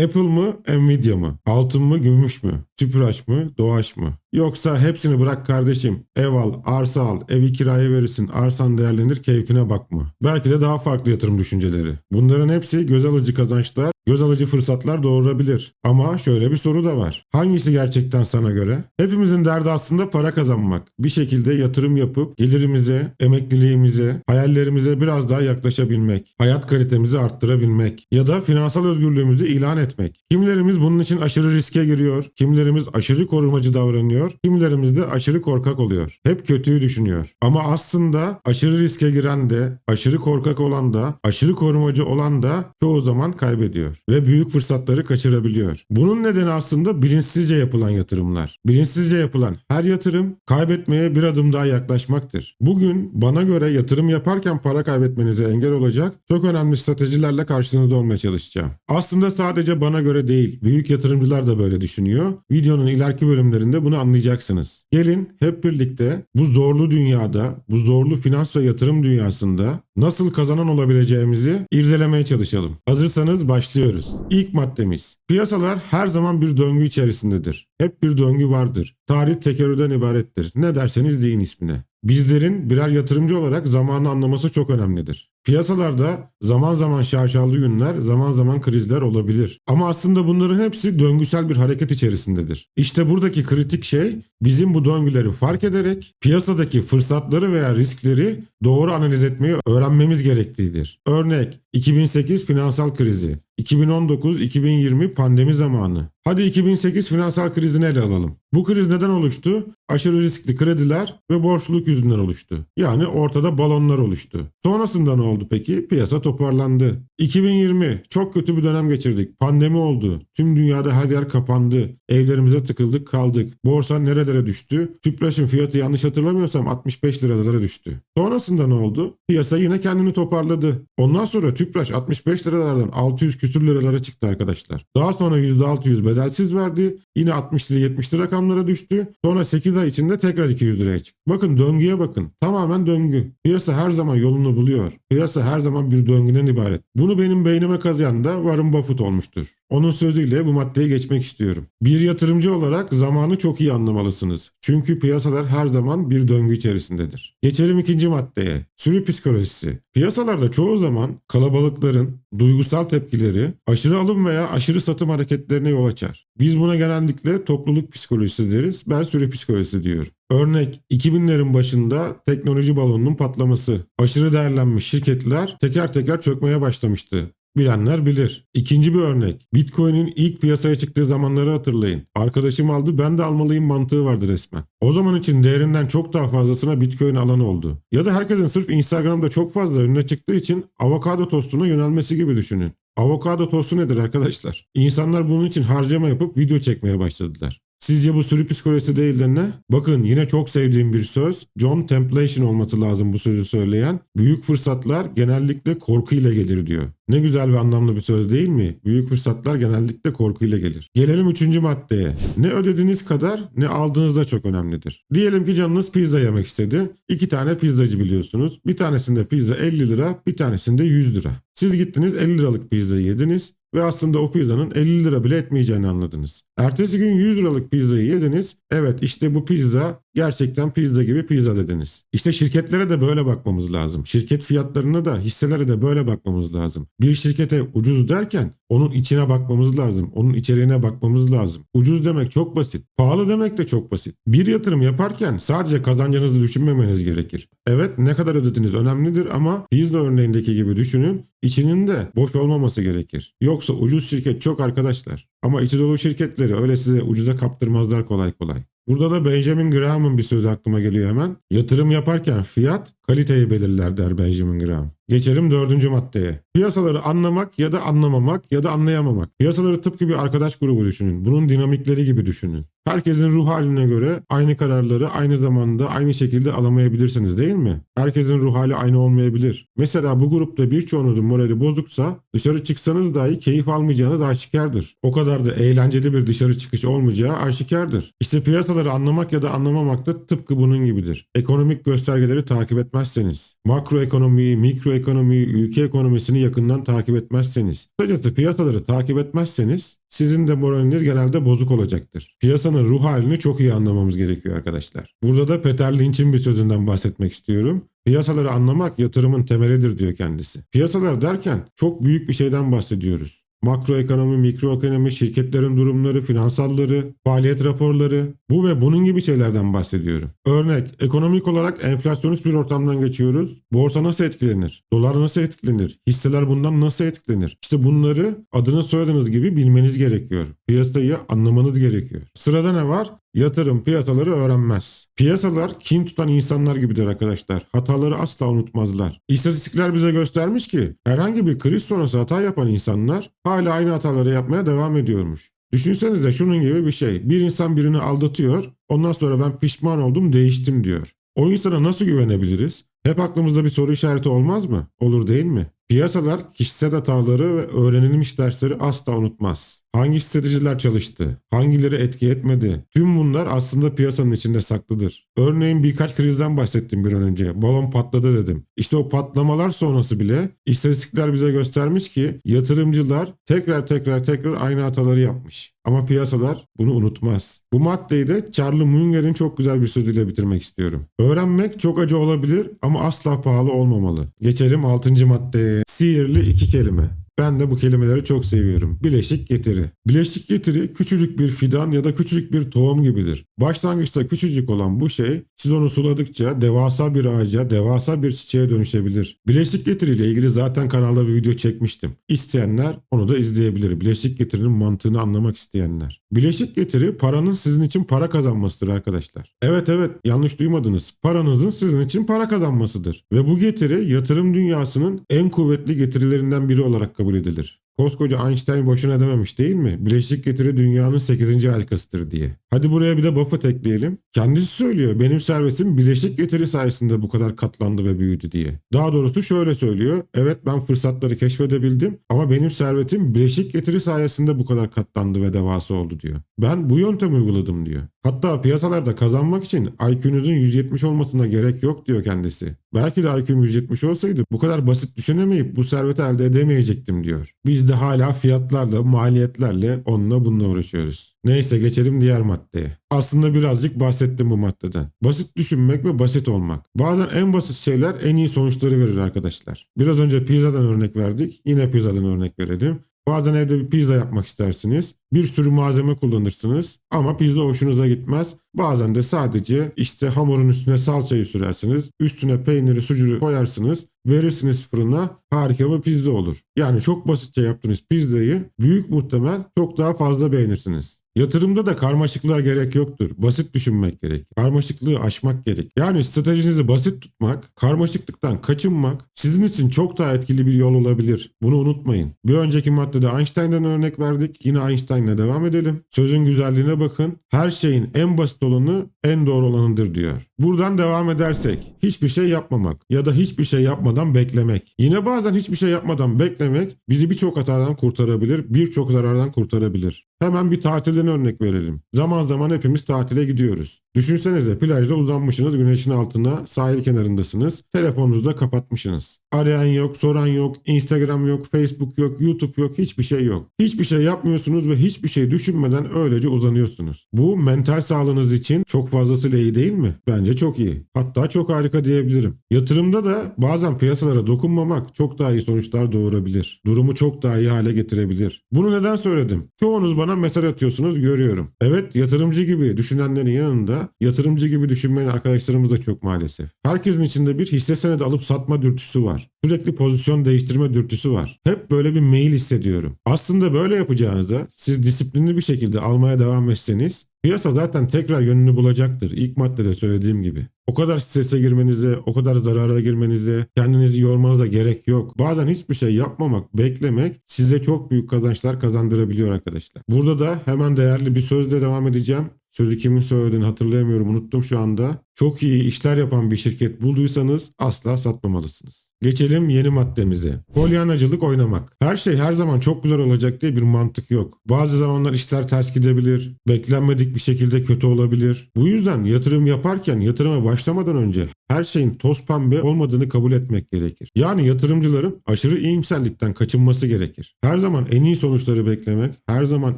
Apple mı, Nvidia mı? Altın mı, gümüş mü? Tüpraş mı, doğaç mı? Yoksa hepsini bırak kardeşim. Ev al, arsa al, evi kiraya verirsin, arsan değerlenir, keyfine bak mı? Belki de daha farklı yatırım düşünceleri. Bunların hepsi göz alıcı kazançlar, göz alıcı fırsatlar doğurabilir. Ama şöyle bir soru da var. Hangisi gerçekten sana göre? Hepimizin derdi aslında para kazanmak. Bir şekilde yatırım yapıp gelirimize, emekliliğimize, hayallerimize biraz daha yaklaşabilmek. Hayat kalitemizi arttırabilmek. Ya da finansal özgürlüğümüzü ilan etmek. Kimilerimiz bunun için aşırı riske giriyor. Kimilerimiz aşırı korumacı davranıyor. Kimilerimiz de aşırı korkak oluyor. Hep kötüyü düşünüyor. Ama aslında aşırı riske giren de, aşırı korkak olan da, aşırı korumacı olan da çoğu zaman kaybediyor. Ve büyük fırsatları kaçırabiliyor. Bunun nedeni aslında bilinçsizce yapılan yatırımlar. Bilinçsizce yapılan her yatırım kaybetmeye bir adım daha yaklaşmaktır. Bugün bana göre yatırım yaparken para kaybetmenize engel olacak çok önemli stratejilerle karşınızda olmaya çalışacağım. Aslında sadece bana göre değil, büyük yatırımcılar da böyle düşünüyor. Videonun ileriki bölümlerinde bunu anlayacaksınız. Gelin hep birlikte bu zorlu dünyada, bu zorlu finans ve yatırım dünyasında nasıl kazanan olabileceğimizi irdelemeye çalışalım. Hazırsanız başlıyoruz. İlk maddemiz. Piyasalar her zaman bir döngü içerisindedir. Hep bir döngü vardır. Tarih tekerrürden ibarettir. Ne derseniz deyin ismine. Bizlerin birer yatırımcı olarak zamanı anlaması çok önemlidir. Piyasalarda zaman zaman şaşalı günler, zaman zaman krizler olabilir. Ama aslında bunların hepsi döngüsel bir hareket içerisindedir. İşte buradaki kritik şey bizim bu döngüleri fark ederek piyasadaki fırsatları veya riskleri doğru analiz etmeyi öğrenmemiz gerektiğidir. Örnek 2008 finansal krizi, 2019-2020 pandemi zamanı. Hadi 2008 finansal krizini ele alalım. Bu kriz neden oluştu? Aşırı riskli krediler ve borçluluk yüzünden oluştu. Yani ortada balonlar oluştu. Sonrasında ne oldu peki? Piyasa toparlandı. 2020 çok kötü bir dönem geçirdik. Pandemi oldu. Tüm dünyada her yer kapandı. Evlerimize tıkıldık kaldık. Borsa nerelere düştü? Tüpraşın fiyatı yanlış hatırlamıyorsam 65 liralara düştü. Sonrasında ne oldu? Piyasa yine kendini toparladı. Ondan sonra Tüpraş 65 liralardan 600 küsür liralara çıktı arkadaşlar. Daha sonra %600 bedelsiz verdi. Yine 60'lı 70'li rakamlara düştü. Sonra 8 ay içinde tekrar 200 liraya çıktı. Bakın döngüye bakın. Tamamen döngü. Piyasa her zaman yolunu buluyor. Piyasa her zaman bir döngüden ibaret. Bunu benim beynime kazıyan da Warren Buffett olmuştur. Onun sözüyle bu maddeye geçmek istiyorum. Bir yatırımcı olarak zamanı çok iyi anlamalısınız. Çünkü piyasalar her zaman bir döngü içerisindedir. Geçelim ikinci maddeye. Sürü psikolojisi. Piyasalarda çoğu zaman kalabalıkların duygusal tepkileri aşırı alım veya aşırı satım hareketlerine yol açar. Biz buna genellikle topluluk psikolojisi deriz. Ben sürü psikolojisi diyorum. Örnek 2000'lerin başında teknoloji balonunun patlaması. Aşırı değerlenmiş şirketler teker teker çökmeye başlamıştı. Bilenler bilir. İkinci bir örnek. Bitcoin'in ilk piyasaya çıktığı zamanları hatırlayın. Arkadaşım aldı ben de almalıyım mantığı vardı resmen. O zaman için değerinden çok daha fazlasına Bitcoin alan oldu. Ya da herkesin sırf Instagram'da çok fazla önüne çıktığı için avokado tostuna yönelmesi gibi düşünün. Avokado tostu nedir arkadaşlar? İnsanlar bunun için harcama yapıp video çekmeye başladılar. Sizce bu sürü psikolojisi değil de ne? Bakın yine çok sevdiğim bir söz. John Templeton olması lazım bu sözü söyleyen. Büyük fırsatlar genellikle korkuyla gelir diyor. Ne güzel ve anlamlı bir söz değil mi? Büyük fırsatlar genellikle korkuyla gelir. Gelelim üçüncü maddeye. Ne ödediğiniz kadar ne aldığınız da çok önemlidir. Diyelim ki canınız pizza yemek istedi. İki tane pizzacı biliyorsunuz. Bir tanesinde pizza 50 lira, bir tanesinde 100 lira. Siz gittiniz 50 liralık pizzayı yediniz ve aslında o pizzanın 50 lira bile etmeyeceğini anladınız. Ertesi gün 100 liralık pizzayı yediniz. Evet işte bu pizza gerçekten pizza gibi pizza dediniz. İşte şirketlere de böyle bakmamız lazım. Şirket fiyatlarına da hisselere de böyle bakmamız lazım. Bir şirkete ucuz derken onun içine bakmamız lazım. Onun içeriğine bakmamız lazım. Ucuz demek çok basit. Pahalı demek de çok basit. Bir yatırım yaparken sadece kazancınızı düşünmemeniz gerekir. Evet ne kadar ödediniz önemlidir ama pizza örneğindeki gibi düşünün. İçinin de boş olmaması gerekir. Yoksa ucuz şirket çok arkadaşlar. Ama içi dolu şirketleri öyle size ucuza kaptırmazlar kolay kolay. Burada da Benjamin Graham'ın bir sözü aklıma geliyor hemen. Yatırım yaparken fiyat kaliteyi belirler der Benjamin Graham. Geçelim dördüncü maddeye. Piyasaları anlamak ya da anlamamak ya da anlayamamak. Piyasaları tıpkı bir arkadaş grubu düşünün. Bunun dinamikleri gibi düşünün. Herkesin ruh haline göre aynı kararları aynı zamanda aynı şekilde alamayabilirsiniz değil mi? Herkesin ruh hali aynı olmayabilir. Mesela bu grupta birçoğunuzun morali bozuksa dışarı çıksanız dahi keyif almayacağınız aşikardır. O kadar da eğlenceli bir dışarı çıkış olmayacağı aşikardır. İşte piyasaları anlamak ya da anlamamak da tıpkı bunun gibidir. Ekonomik göstergeleri takip etmezseniz, makroekonomiyi, mikro makroekonomiyi, ülke ekonomisini yakından takip etmezseniz, kısacası piyasaları takip etmezseniz sizin de moraliniz genelde bozuk olacaktır. Piyasanın ruh halini çok iyi anlamamız gerekiyor arkadaşlar. Burada da Peter Lynch'in bir sözünden bahsetmek istiyorum. Piyasaları anlamak yatırımın temelidir diyor kendisi. Piyasalar derken çok büyük bir şeyden bahsediyoruz. Makroekonomi, mikroekonomi, şirketlerin durumları, finansalları, faaliyet raporları bu ve bunun gibi şeylerden bahsediyorum. Örnek, ekonomik olarak enflasyonist bir ortamdan geçiyoruz. Borsa nasıl etkilenir? Dolar nasıl etkilenir? Hisseler bundan nasıl etkilenir? İşte bunları adını soyadınız gibi bilmeniz gerekiyor. Piyasayı anlamanız gerekiyor. Sırada ne var? Yatırım piyasaları öğrenmez. Piyasalar kin tutan insanlar gibidir arkadaşlar. Hataları asla unutmazlar. İstatistikler bize göstermiş ki herhangi bir kriz sonrası hata yapan insanlar hala aynı hataları yapmaya devam ediyormuş. Düşünsenize şunun gibi bir şey. Bir insan birini aldatıyor. Ondan sonra ben pişman oldum değiştim diyor. O insana nasıl güvenebiliriz? Hep aklımızda bir soru işareti olmaz mı? Olur değil mi? Piyasalar kişisel hataları ve öğrenilmiş dersleri asla unutmaz. Hangi stratejiler çalıştı? Hangileri etki etmedi? Tüm bunlar aslında piyasanın içinde saklıdır. Örneğin birkaç krizden bahsettim bir an önce. Balon patladı dedim. İşte o patlamalar sonrası bile istatistikler bize göstermiş ki yatırımcılar tekrar tekrar tekrar aynı hataları yapmış. Ama piyasalar bunu unutmaz. Bu maddeyi de Charlie Munger'in çok güzel bir sözüyle bitirmek istiyorum. Öğrenmek çok acı olabilir ama asla pahalı olmamalı. Geçelim 6. maddeye. Sihirli iki kelime. Ben de bu kelimeleri çok seviyorum. Bileşik getiri. Bileşik getiri küçücük bir fidan ya da küçücük bir tohum gibidir. Başlangıçta küçücük olan bu şey siz onu suladıkça devasa bir ağaca, devasa bir çiçeğe dönüşebilir. Bileşik getiri ile ilgili zaten kanalda bir video çekmiştim. İsteyenler onu da izleyebilir. Bileşik getirinin mantığını anlamak isteyenler. Bileşik getiri paranın sizin için para kazanmasıdır arkadaşlar. Evet evet yanlış duymadınız. Paranızın sizin için para kazanmasıdır. Ve bu getiri yatırım dünyasının en kuvvetli getirilerinden biri olarak kabul edilir. Koskoca Einstein boşuna dememiş değil mi? Bileşik getiri dünyanın 8. harikasıdır diye. Hadi buraya bir de Buffett ekleyelim. Kendisi söylüyor benim servetim bileşik getiri sayesinde bu kadar katlandı ve büyüdü diye. Daha doğrusu şöyle söylüyor. Evet ben fırsatları keşfedebildim ama benim servetim bileşik getiri sayesinde bu kadar katlandı ve devasa oldu diyor. Ben bu yöntemi uyguladım diyor. Hatta piyasalarda kazanmak için IQ'nuzun 170 olmasına gerek yok diyor kendisi. Belki de IQ'm 170 olsaydı bu kadar basit düşünemeyip bu serveti elde edemeyecektim diyor. Biz de hala fiyatlarla, maliyetlerle onunla bununla uğraşıyoruz. Neyse geçelim diğer maddeye. Aslında birazcık bahsettim bu maddeden. Basit düşünmek ve basit olmak. Bazen en basit şeyler en iyi sonuçları verir arkadaşlar. Biraz önce pizzadan örnek verdik. Yine pizzadan örnek verelim. Bazen evde bir pizza yapmak istersiniz. Bir sürü malzeme kullanırsınız ama pizza hoşunuza gitmez. Bazen de sadece işte hamurun üstüne salçayı sürersiniz. Üstüne peyniri, sucuğu koyarsınız. Verirsiniz fırına harika bir pizza olur. Yani çok basitçe yaptığınız pizzayı büyük muhtemel çok daha fazla beğenirsiniz. Yatırımda da karmaşıklığa gerek yoktur. Basit düşünmek gerek. Karmaşıklığı aşmak gerek. Yani stratejinizi basit tutmak, karmaşıklıktan kaçınmak sizin için çok daha etkili bir yol olabilir. Bunu unutmayın. Bir önceki maddede Einstein'dan örnek verdik. Yine Einstein'la devam edelim. Sözün güzelliğine bakın. Her şeyin en basit olanı en doğru olanıdır diyor. Buradan devam edersek hiçbir şey yapmamak ya da hiçbir şey yapmadan beklemek. Yine bazen hiçbir şey yapmadan beklemek bizi birçok hatadan kurtarabilir, birçok zarardan kurtarabilir. Hemen bir tatilden örnek verelim. Zaman zaman hepimiz tatile gidiyoruz. Düşünsenize plajda uzanmışsınız güneşin altına, sahil kenarındasınız. Telefonunuzu da kapatmışsınız. Arayan yok, soran yok, Instagram yok, Facebook yok, YouTube yok, hiçbir şey yok. Hiçbir şey yapmıyorsunuz ve hiçbir şey düşünmeden öylece uzanıyorsunuz. Bu mental sağlığınız için çok fazlasıyla iyi değil mi? Bence çok iyi. Hatta çok harika diyebilirim. Yatırımda da bazen piyasalara dokunmamak çok daha iyi sonuçlar doğurabilir. Durumu çok daha iyi hale getirebilir. Bunu neden söyledim? Çoğunuz bana mesaj atıyorsunuz görüyorum. Evet yatırımcı gibi düşünenlerin yanında yatırımcı gibi düşünmeyen arkadaşlarımız da çok maalesef. Herkesin içinde bir hisse senedi alıp satma dürtüsü var. Sürekli pozisyon değiştirme dürtüsü var. Hep böyle bir mail hissediyorum. Aslında böyle yapacağınızda siz disiplinli bir şekilde almaya devam etseniz piyasa zaten tekrar yönünü bulacaktır. İlk maddede söylediğim gibi. O kadar strese girmenize, o kadar zarara girmenize, kendinizi yormanıza gerek yok. Bazen hiçbir şey yapmamak, beklemek size çok büyük kazançlar kazandırabiliyor arkadaşlar. Burada da hemen değerli bir sözle devam edeceğim. Sözü kimin söylediğini hatırlayamıyorum unuttum şu anda. Çok iyi işler yapan bir şirket bulduysanız asla satmamalısınız. Geçelim yeni maddemize. Polyanacılık oynamak. Her şey her zaman çok güzel olacak diye bir mantık yok. Bazı zamanlar işler ters gidebilir, beklenmedik bir şekilde kötü olabilir. Bu yüzden yatırım yaparken yatırıma başlamadan önce her şeyin toz pembe olmadığını kabul etmek gerekir. Yani yatırımcıların aşırı iyimserlikten kaçınması gerekir. Her zaman en iyi sonuçları beklemek, her zaman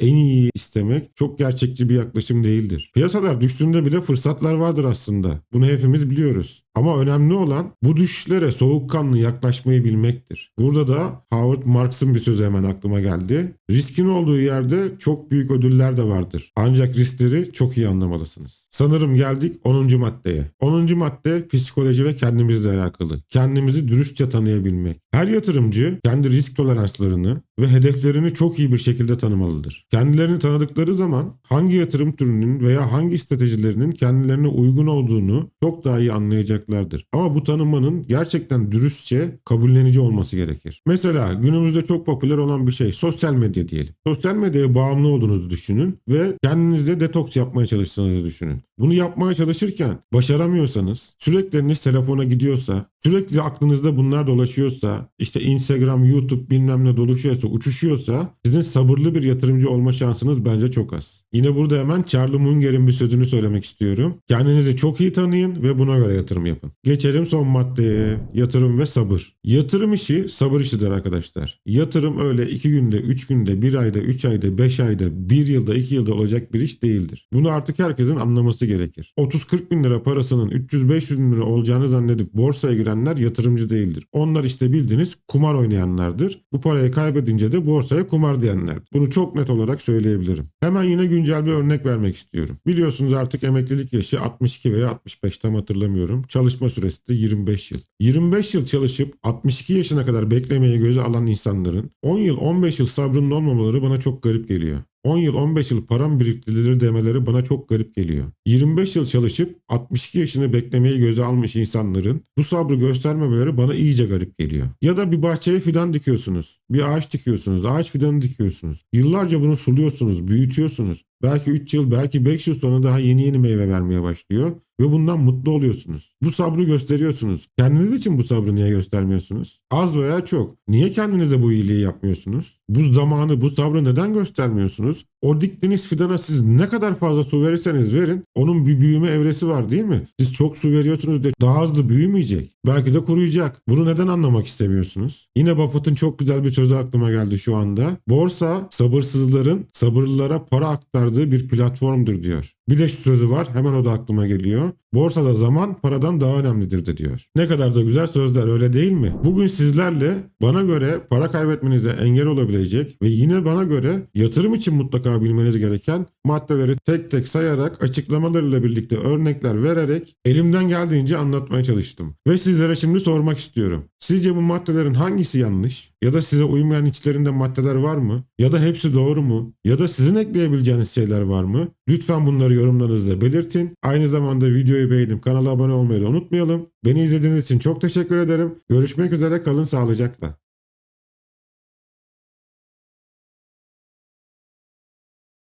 en iyi istemek çok gerçekçi bir yaklaşım değildir. Piyasalar düştüğünde bile fırsatlar vardır aslında. Bunu hepimiz biliyoruz. Ama önemli olan bu düşüşlere soğukkanlı yaklaşmayı bilmektir. Burada da Howard Marks'ın bir sözü hemen aklıma geldi. Riskin olduğu yerde çok büyük ödüller de vardır. Ancak riskleri çok iyi anlamalısınız. Sanırım geldik 10. maddeye. 10. madde psikoloji ve kendimizle alakalı. Kendimizi dürüstçe tanıyabilmek. Her yatırımcı kendi risk toleranslarını ve hedeflerini çok iyi bir şekilde tanımalıdır. Kendilerini tanıdıkları zaman hangi yatırım türünün veya hangi stratejilerinin kendilerine uygun olduğunu çok daha iyi anlayacaklardır. Ama bu tanımanın gerçekten dürüstçe kabullenici olması gerekir. Mesela günümüzde çok popüler olan bir şey sosyal medya diyelim. Sosyal medyaya bağımlı olduğunuzu düşünün ve kendinizde detoks yapmaya çalıştığınızı düşünün. Bunu yapmaya çalışırken başaramıyorsanız, sürekli eliniz telefona gidiyorsa, sürekli aklınızda bunlar dolaşıyorsa, işte Instagram, YouTube bilmem ne dolaşıyorsa, uçuşuyorsa sizin sabırlı bir yatırımcı olma şansınız bence çok az. Yine burada hemen Charlie Munger'in bir sözünü söylemek istiyorum. Kendinizi çok iyi tanıyın ve buna göre yatırım yapın. Geçelim son maddeye. Yatırım ve sabır. Yatırım işi sabır işidir arkadaşlar. Yatırım öyle 2 günde, 3 günde, 1 ayda, 3 ayda, 5 ayda, 1 yılda, 2 yılda olacak bir iş değildir. Bunu artık herkesin anlaması gerekir. 30-40 bin lira parasının 300-500 bin lira olacağını zannedip borsaya girenler yatırımcı değildir. Onlar işte bildiğiniz kumar oynayanlardır. Bu parayı kaybedince de borsaya kumar diyenlerdir. Bunu çok net olarak söyleyebilirim. Hemen yine güncel bir örnek vermek istiyorum. Biliyorsunuz artık emeklilik yaşı 62 veya 65 tam hatırlamıyorum. Çalışma süresi de 25 yıl. 25 yıl çalışıp 62 yaşına kadar beklemeye göze alan insanların 10 yıl 15 yıl sabrının olmamaları bana çok garip geliyor. 10 yıl 15 yıl param biriktirilir demeleri bana çok garip geliyor. 25 yıl çalışıp 62 yaşını beklemeyi göze almış insanların bu sabrı göstermemeleri bana iyice garip geliyor. Ya da bir bahçeye fidan dikiyorsunuz. Bir ağaç dikiyorsunuz. Ağaç fidanı dikiyorsunuz. Yıllarca bunu suluyorsunuz, büyütüyorsunuz. Belki 3 yıl, belki 5 yıl sonra daha yeni yeni meyve vermeye başlıyor ve bundan mutlu oluyorsunuz. Bu sabrı gösteriyorsunuz. Kendiniz için bu sabrı niye göstermiyorsunuz? Az veya çok. Niye kendinize bu iyiliği yapmıyorsunuz? Bu zamanı, bu sabrı neden göstermiyorsunuz? O diktiğiniz fidana siz ne kadar fazla su verirseniz verin, onun bir büyüme evresi var değil mi? Siz çok su veriyorsunuz diye daha hızlı büyümeyecek. Belki de kuruyacak. Bunu neden anlamak istemiyorsunuz? Yine Buffett'ın çok güzel bir sözü aklıma geldi şu anda. Borsa sabırsızların sabırlılara para aktardığı bir platformdur diyor. Bir de şu sözü var hemen o da aklıma geliyor. Borsada zaman paradan daha önemlidir de diyor. Ne kadar da güzel sözler öyle değil mi? Bugün sizlerle bana göre para kaybetmenize engel olabilecek ve yine bana göre yatırım için mutlaka bilmeniz gereken maddeleri tek tek sayarak açıklamalarıyla birlikte örnekler vererek elimden geldiğince anlatmaya çalıştım. Ve sizlere şimdi sormak istiyorum. Sizce bu maddelerin hangisi yanlış? Ya da size uymayan içlerinde maddeler var mı? Ya da hepsi doğru mu? Ya da sizin ekleyebileceğiniz şeyler var mı? Lütfen bunları yorumlarınızda belirtin. Aynı zamanda videoyu beğenip kanala abone olmayı da unutmayalım. Beni izlediğiniz için çok teşekkür ederim. Görüşmek üzere kalın sağlıcakla.